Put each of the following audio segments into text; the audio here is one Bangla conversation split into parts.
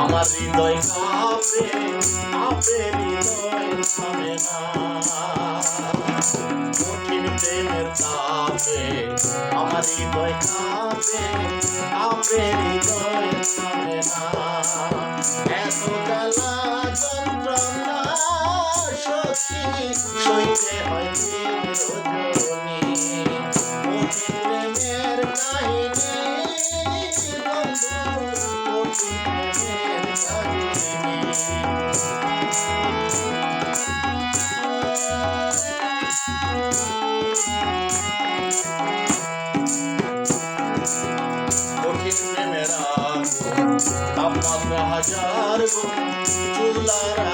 আমার হৃদয় কাঁপে কাঁপে হৃদয় থামে না। কঠিন প্রেমের তাপে আমার হৃদয় কাঁপে কাঁপে হৃদয় থামে না। এত জ্বালা যন্ত্রণা সত্যি সইতে হয় প্রেমের প্রেমের কাহিনী হাজার চুলারা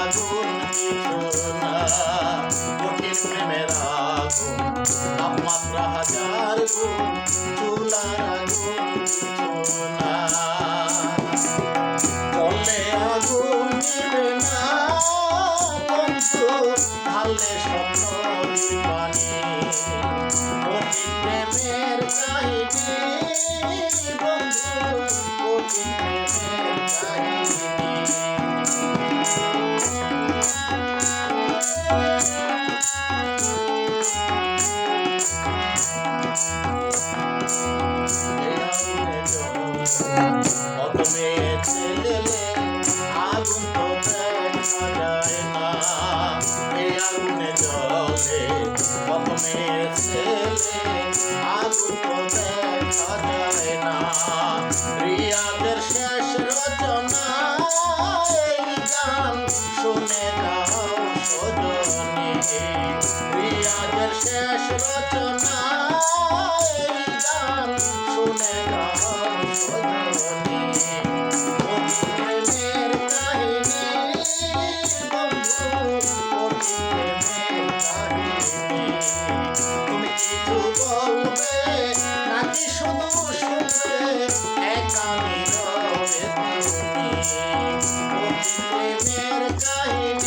শুনে নাও শেষ রচনা रहे